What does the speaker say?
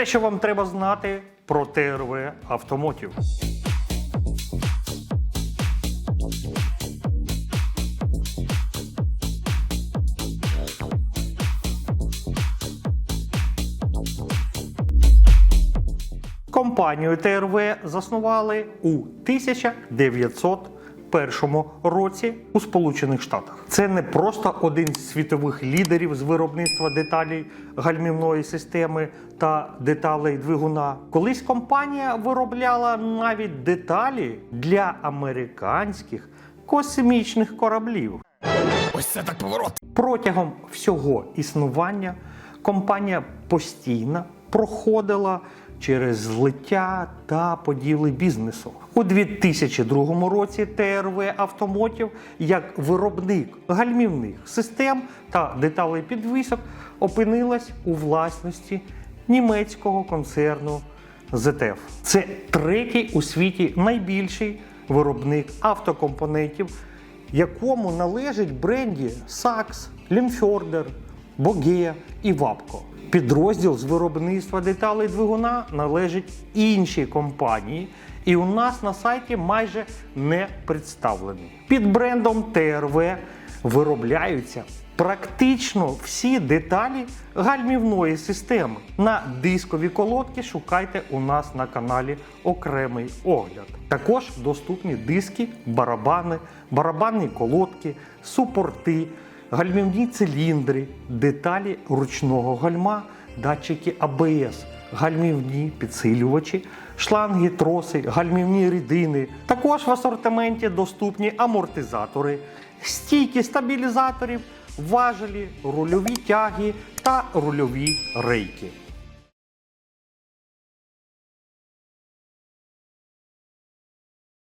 Все, що вам треба знати про ТРВ Автомотів. Компанію ТРВ заснували у 1901 році у Сполучених Штатах. Це не просто один з світових лідерів з виробництва деталей гальмівної системи та деталей двигуна. Колись компанія виробляла навіть деталі для американських космічних кораблів. Ось це так поворот. Протягом всього існування компанія постійно проходила через злиття та поділи бізнесу. У 2002 році ТРВ Автомотів як виробник гальмівних систем та деталей підвісок опинилась у власності німецького концерну ZF. Це третій у світі найбільший виробник автокомпонентів якому належить бренді Saks, Limfjorder, Boge і Вапко. Підрозділ з виробництва деталей двигуна належить іншій компанії, і у нас на сайті майже не представлений. Під брендом ТРВ виробляються практично всі деталі гальмівної системи. На дискові колодки шукайте у нас на каналі окремий огляд. Також доступні диски, барабани, барабанні колодки, супорти, гальмівні циліндри, деталі ручного гальма, датчики АБС, гальмівні підсилювачі, шланги, троси, гальмівні рідини. Також в асортименті доступні амортизатори, стійки стабілізаторів, важелі, рульові тяги та рульові рейки.